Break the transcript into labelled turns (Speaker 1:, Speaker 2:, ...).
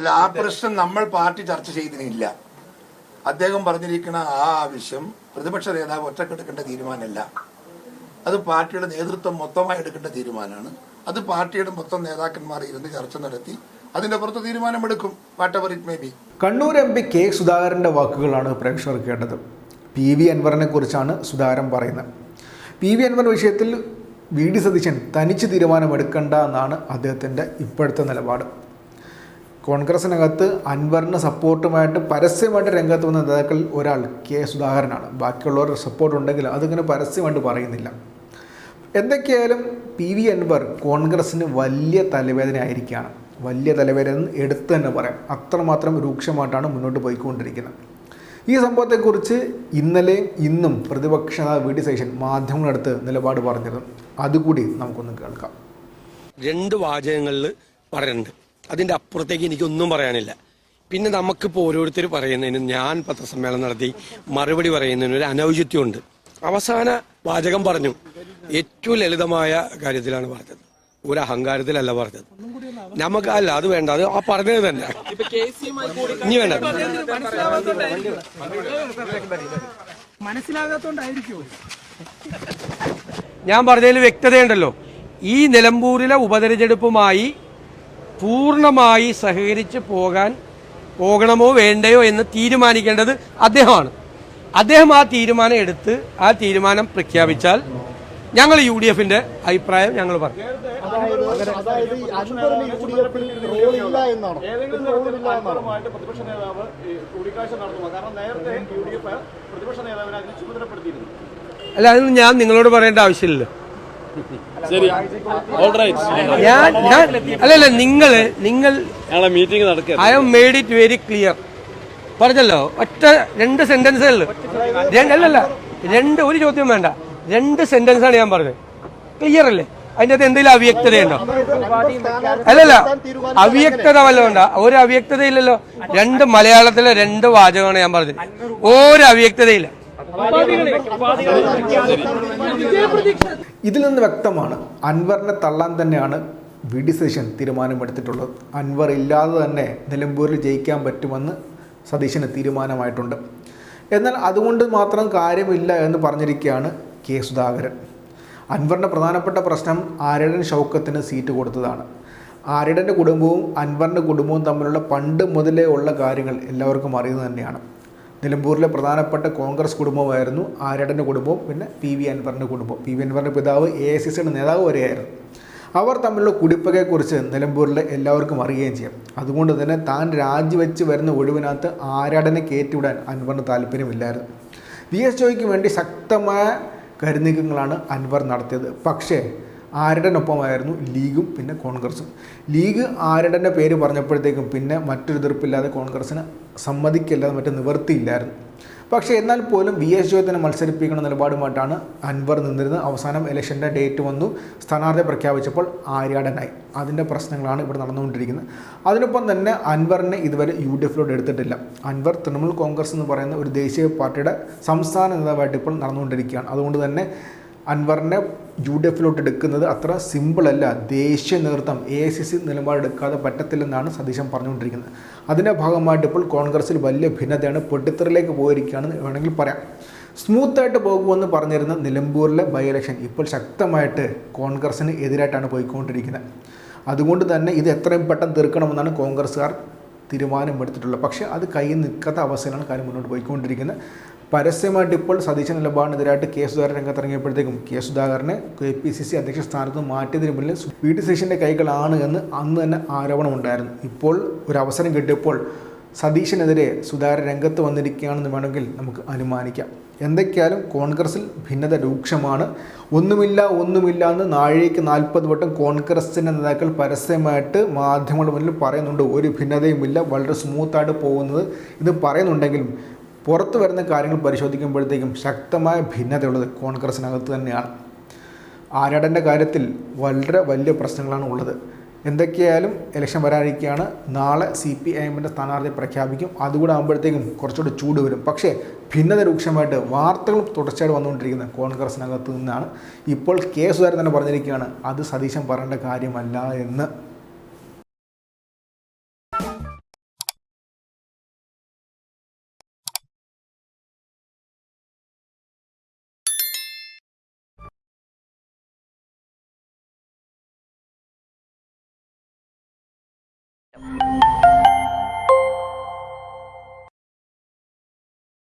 Speaker 1: അല്ല ആ പ്രശ്നം നമ്മൾ പാർട്ടി ചർച്ച ചെയ്തിട്ടില്ല അദ്ദേഹം പറഞ്ഞിരിക്കുന്ന ആ ആവശ്യം പ്രതിപക്ഷ നേതാവ് ഒറ്റക്കെടുക്കേണ്ട തീരുമാനമല്ല. അത് പാർട്ടിയുടെ നേതൃത്വം മൊത്തമായി എടുക്കേണ്ട തീരുമാനമാണ്. അത് പാർട്ടിയുടെ മൊത്തം നേതാക്കന്മാർ ഇരുന്ന് ചർച്ച നടത്തി അതിന്റെ പുറത്ത് തീരുമാനമെടുക്കും. Whatever it may be
Speaker 2: Kannur M P K സുധാകരന്റെ വാക്കുകളാണ് പ്രേക്ഷകർ കേട്ടത്. പി വി അൻവറിനെ കുറിച്ചാണ് സുധാകരൻ പറയുന്നത്. പി വി അൻവർ വിഷയത്തിൽ വി ഡി സതീശൻ തനിച്ച് തീരുമാനമെടുക്കണ്ട എന്നാണ് അദ്ദേഹത്തിന്റെ ഇപ്പോഴത്തെ നിലപാട്. കോൺഗ്രസിനകത്ത് അൻവറിന് സപ്പോർട്ടുമായിട്ട് പരസ്യമായിട്ട് രംഗത്ത് വന്ന നേതാക്കളിൽ ഒരാൾ കെ സുധാകരനാണ്. ബാക്കിയുള്ളവരുടെ സപ്പോർട്ട് ഉണ്ടെങ്കിൽ അതിങ്ങനെ പരസ്യമായിട്ട് പറയുന്നില്ല. എന്തൊക്കെയായാലും പി വി അൻവർ കോൺഗ്രസ്സിന് വലിയ തലവേദന ആയിരിക്കുകയാണ് വലിയ തലവേദന എടുത്തു തന്നെ പറയാം. അത്രമാത്രം രൂക്ഷമായിട്ടാണ് മുന്നോട്ട് പോയിക്കൊണ്ടിരിക്കുന്നത്. ഈ സംഭവത്തെക്കുറിച്ച് ഇന്നലെയും ഇന്നും പ്രതിപക്ഷ വി ഡി സേഷൻ മാധ്യമങ്ങളെടുത്ത് നിലപാട് പറഞ്ഞിരുന്നു. അതുകൂടി നമുക്കൊന്ന് കേൾക്കാം.
Speaker 3: രണ്ട് വാചകങ്ങളിൽ പറയുന്നുണ്ട്. അതിന്റെ അപ്പുറത്തേക്ക് എനിക്കൊന്നും പറയാനില്ല. പിന്നെ നമുക്കിപ്പോൾ ഓരോരുത്തർ പറയുന്നതിന് ഞാൻ പത്രസമ്മേളനം നടത്തി മറുപടി പറയുന്നതിന് ഒരു അനൗചിത്യമുണ്ട്. അവസാന വാചകം പറഞ്ഞു ഏറ്റവും ലളിതമായ കാര്യത്തിലാണ് പറഞ്ഞത്. ഒരു അഹങ്കാരത്തിലല്ല പറഞ്ഞത്. നമുക്ക് അല്ല അത് വേണ്ട അത് ആ പറഞ്ഞത് തന്നെ. ഇനി വേണ്ട. ഞാൻ പറഞ്ഞതിൽ വ്യക്തതയുണ്ടല്ലോ. ഈ നിലമ്പൂരിലെ ഉപതെരഞ്ഞെടുപ്പുമായി പൂർണമായി സഹകരിച്ച് പോകാൻ പോകണമോ വേണ്ടയോ എന്ന് തീരുമാനിക്കേണ്ടത് അദ്ദേഹമാണ്. അദ്ദേഹം ആ തീരുമാനം എടുത്ത് ആ തീരുമാനം പ്രഖ്യാപിച്ചാൽ ഞങ്ങൾ യു ഡി എഫിന്റെ അഭിപ്രായം ഞങ്ങൾ പറയും.
Speaker 4: അതിന്
Speaker 3: അല്ല അതൊന്നും ഞാൻ നിങ്ങളോട് പറയേണ്ട ആവശ്യമില്ലല്ലോ.
Speaker 4: ശരി.
Speaker 3: ഞാൻ ഞാൻ അല്ലല്ല നിങ്ങൾ
Speaker 4: നിങ്ങൾ മീറ്റിംഗ് നടക്കുക
Speaker 3: I have made it very clear പറഞ്ഞല്ലോ ഒറ്റ രണ്ട് സെന്റൻസേ ഉള്ളു. അല്ലല്ല രണ്ട് ഒരു ചോദ്യം വേണ്ട. രണ്ട് സെന്റൻസ് ആണ് ഞാൻ പറഞ്ഞത്. ക്ലിയർ അല്ലേ? അതിന്റെ അകത്ത് എന്തെങ്കിലും അവ്യക്തതയുണ്ടോ? അല്ലല്ല അവ്യക്തത വല്ലതുണ്ടോ ഒരു അവ്യക്തതയില്ലല്ലോ. രണ്ട് മലയാളത്തിലെ രണ്ട് വാചകമാണ് ഞാൻ പറഞ്ഞത്. ഒരു അവ്യക്തതയില്ല.
Speaker 2: ഇതിൽ നിന്ന് വ്യക്തമാണ് അൻവറിനെ തള്ളാൻ തന്നെയാണ് വി ഡി സതീശൻ തീരുമാനമെടുത്തിട്ടുള്ളത്. അൻവർ ഇല്ലാതെ തന്നെ നിലമ്പൂരിൽ ജയിക്കാൻ പറ്റുമെന്ന് സതീശന് തീരുമാനമായിട്ടുണ്ട്. എന്നാൽ അതുകൊണ്ട് മാത്രം കാര്യമില്ല എന്ന് പറഞ്ഞിരിക്കുകയാണ് കെ സുധാകരൻ. അൻവറിന്റെ പ്രധാനപ്പെട്ട പ്രശ്നം ആര്യടൻ ഷൗക്കത്തിന് സീറ്റ് കൊടുത്തതാണ്. ആര്യടന്റെ കുടുംബവും അൻവറിന്റെ കുടുംബവും തമ്മിലുള്ള പണ്ട് മുതലേ ഉള്ള കാര്യങ്ങൾ എല്ലാവർക്കും അറിയുന്നത് തന്നെയാണ്. നിലമ്പൂരിലെ പ്രധാനപ്പെട്ട കോൺഗ്രസ് കുടുംബമായിരുന്നു ആരടന്റെ കുടുംബവും പിന്നെ പി വി അൻവറിന്റെ കുടുംബം പി വി അൻവറിന്റെ പിതാവ് എ ഐ സി സിയുടെ നേതാവ് വരെയായിരുന്നു. അവർ തമ്മിലുള്ള കുടിപ്പകയെക്കുറിച്ച് നിലമ്പൂരിലെ എല്ലാവർക്കും അറിയുകയും ചെയ്യാം. അതുകൊണ്ട് തന്നെ താൻ രാജിവെച്ച് വരുന്ന ഒഴിവിനകത്ത് ആരാടനെ കയറ്റിവിടാൻ അൻവറിന് താല്പര്യമില്ലായിരുന്നു. വി എസ് ജോയ്ക്ക് വേണ്ടി ശക്തമായ കരുനീക്കങ്ങളാണ് അൻവർ നടത്തിയത്. പക്ഷേ ആരുടനൊപ്പമായിരുന്നു ലീഗും പിന്നെ കോൺഗ്രസും. ലീഗ് ആരുടന്റെ പേര് പറഞ്ഞപ്പോഴത്തേക്കും പിന്നെ മറ്റൊരു എതിർപ്പില്ലാതെ കോൺഗ്രസ്സിന് സമ്മതിക്കില്ലാതെ മറ്റു നിവൃത്തിയില്ലായിരുന്നു. പക്ഷേ എന്നാൽ പോലും വി എസ് ജോയത്തിനെ മത്സരിപ്പിക്കുന്ന നിലപാടുമായിട്ടാണ് അൻവർ നിന്നിരുന്നത്. അവസാനം ഇലക്ഷന്റെ ഡേറ്റ് വന്നു. സ്ഥാനാർത്ഥി പ്രഖ്യാപിച്ചപ്പോൾ ആര്യാടനായി. അതിന്റെ പ്രശ്നങ്ങളാണ് ഇവിടെ നടന്നുകൊണ്ടിരിക്കുന്നത്. അതിനൊപ്പം തന്നെ അൻവറിനെ ഇതുവരെ യു ഡി എഫിലോട്ട് എടുത്തിട്ടില്ല. അൻവർ തൃണമൂൽ കോൺഗ്രസ് എന്ന് പറയുന്ന ഒരു ദേശീയ പാർട്ടിയുടെ സംസ്ഥാന നേതാവായിട്ട് ഇപ്പോൾ നടന്നുകൊണ്ടിരിക്കുകയാണ്. അതുകൊണ്ട് തന്നെ അൻവറിനെ യു ഡി എഫിലോട്ട് എടുക്കുന്നത് അത്ര സിമ്പിളല്ല. ദേശീയ നേതൃത്വം എ ഐ സി സി നിലപാടെടുക്കാതെ പറ്റത്തില്ലെന്നാണ് സതീശൻ പറഞ്ഞുകൊണ്ടിരിക്കുന്നത്. അതിന്റെ ഭാഗമായിട്ട് ഇപ്പോൾ കോൺഗ്രസിൽ വലിയ ഭിന്നതയാണ് പൊട്ടിത്തെറിലേക്ക് പോയിരിക്കുകയാണെന്ന് വേണമെങ്കിൽ പറയാം. സ്മൂത്തായിട്ട് പോകുമെന്ന് പറഞ്ഞിരുന്ന നിലമ്പൂരിലെ ബൈ ഇലക്ഷൻ ഇപ്പോൾ ശക്തമായിട്ട് കോൺഗ്രസിന് എതിരായിട്ടാണ് പോയിക്കൊണ്ടിരിക്കുന്നത്. അതുകൊണ്ട് തന്നെ ഇത് എത്രയും പെട്ടെന്ന് തീർക്കണമെന്നാണ് കോൺഗ്രസ്സുകാർ തീരുമാനമെടുത്തിട്ടുള്ളത്. പക്ഷേ അത് കയ്യിൽ നിൽക്കാത്ത അവസ്ഥയിലാണ് കാര്യം മുന്നോട്ട് പോയിക്കൊണ്ടിരിക്കുന്നത്. പരസ്യമായിട്ട് ഇപ്പോൾ സതീശ നിലപാടിനെതിരായിട്ട് കെ സുധാകരൻ രംഗത്തിറങ്ങിയപ്പോഴത്തേക്കും കെ സുധാകരനെ കെ പി സി സി അധ്യക്ഷ സ്ഥാനത്ത് മാറ്റിയതിന് മുന്നിൽ വി ഡി സതീശന്റെ കൈകളാണ് എന്ന് അന്ന് തന്നെ ആരോപണമുണ്ടായിരുന്നു. ഇപ്പോൾ ഒരു അവസരം കിട്ടിയപ്പോൾ സതീശനെതിരെ സുധാകരൻ രംഗത്ത് വന്നിരിക്കുകയാണെന്ന് വേണമെങ്കിൽ നമുക്ക് അനുമാനിക്കാം. എന്തൊക്കെയാലും കോൺഗ്രസിൽ ഭിന്നത രൂക്ഷമാണ്. ഒന്നുമില്ല ഒന്നുമില്ല എന്ന് നാഴേക്ക് നാൽപ്പത് വട്ടം കോൺഗ്രസിന്റെ നേതാക്കൾ പരസ്യമായിട്ട് മാധ്യമങ്ങളുടെ മുന്നിൽ പറയുന്നുണ്ട്. ഒരു ഭിന്നതയുമില്ല വളരെ സ്മൂത്തായിട്ട് പോകുന്നത്. ഇത് പറയുന്നുണ്ടെങ്കിലും പുറത്തു വരുന്ന കാര്യങ്ങൾ പരിശോധിക്കുമ്പോഴത്തേക്കും ശക്തമായ ഭിന്നതയുള്ളത് കോൺഗ്രസിനകത്ത് തന്നെയാണ്. ആരാടന്റെ കാര്യത്തിൽ വളരെ വലിയ പ്രശ്നങ്ങളാണ് ഉള്ളത്. എന്തൊക്കെയായാലും ഇലക്ഷൻ വരാനിരിക്കുകയാണ് നാളെ സി പി ഐ എമ്മിന്റെ സ്ഥാനാർത്ഥി പ്രഖ്യാപിക്കും. അതുകൂടെ ആകുമ്പോഴത്തേക്കും കുറച്ചുകൂടി ചൂട് വരും. പക്ഷേ ഭിന്നത രൂക്ഷമായിട്ട് വാർത്തകൾ തുടർച്ചയായിട്ട് വന്നുകൊണ്ടിരിക്കുന്നത് കോൺഗ്രസിനകത്ത് നിന്നാണ്. ഇപ്പോൾ കെ സുധാകരൻ തന്നെ പറഞ്ഞിരിക്കുകയാണ് അത് സതീശൻ പറയേണ്ട കാര്യമല്ല എന്ന്. you